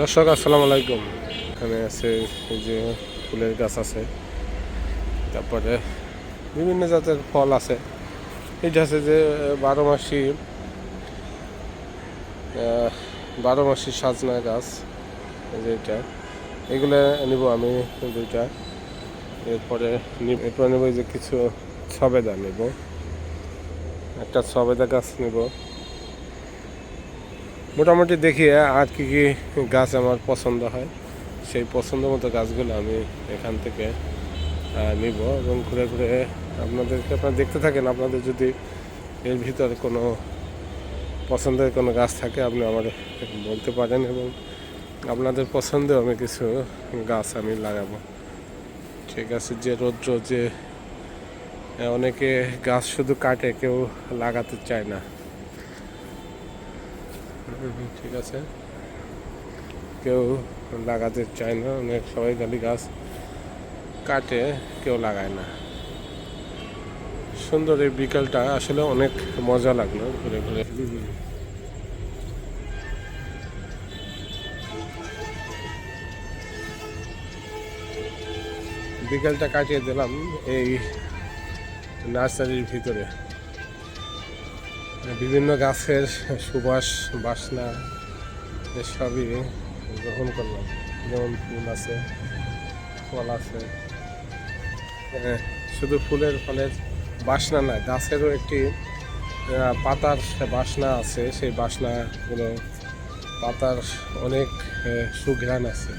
দর্শক, আসসালামু আলাইকুম। এখানে আছে এই যে ফুলের গাছ আছে, তারপরে বিভিন্ন জাতের ফল আছে। এটা আছে যে, বারো মাসি বারো মাসি সাজনা গাছ যেটা এগুলো নিব আমি দুইটা। এরপরে এরপরে নেব যে কিছু সবেদা নেব। একটা সবেদা গাছ নেব। মোটামুটি দেখি আর কি কি গাছ আমার পছন্দ হয়। সেই পছন্দ মতো গাছগুলো আমি এখান থেকে নিব এবং ঘুরে ঘুরে আপনাদেরকে আপনারা দেখতে থাকেন। আপনাদের যদি এর ভিতরে কোনো পছন্দের কোনো গাছ থাকে, আপনি আমার বলতে পারেন এবং আপনাদের পছন্দেও আমি কিছু গাছ আমি লাগাবো। ঠিক আছে, যে রৌদ্র, যে অনেকে গাছ শুধু কাটে, কেউ লাগাতে চায় না। ঠিক আছে। কেউ লাগাতে চায় না অনেক সবাই খালি গাছ কাটে কেউ লাগায় না। সুন্দর এই বিকালটা আসলে অনেক মজা লাগল ঘুরে ঘুরে। বিকেলটা কাটিয়ে দিলাম এই নার্সারির ভিতরে। বিভিন্ন গাছের সুবাস, বাসনা সবই গ্রহণ করলাম। যেমন ফুল আছে, ফল আছে। শুধু ফুলের ফলের বাসনা না, গাছেরও একটি পাতার বাসনা আছে। সেই বাসনাগুলো, পাতার অনেক সুঘ্রাণ আছে।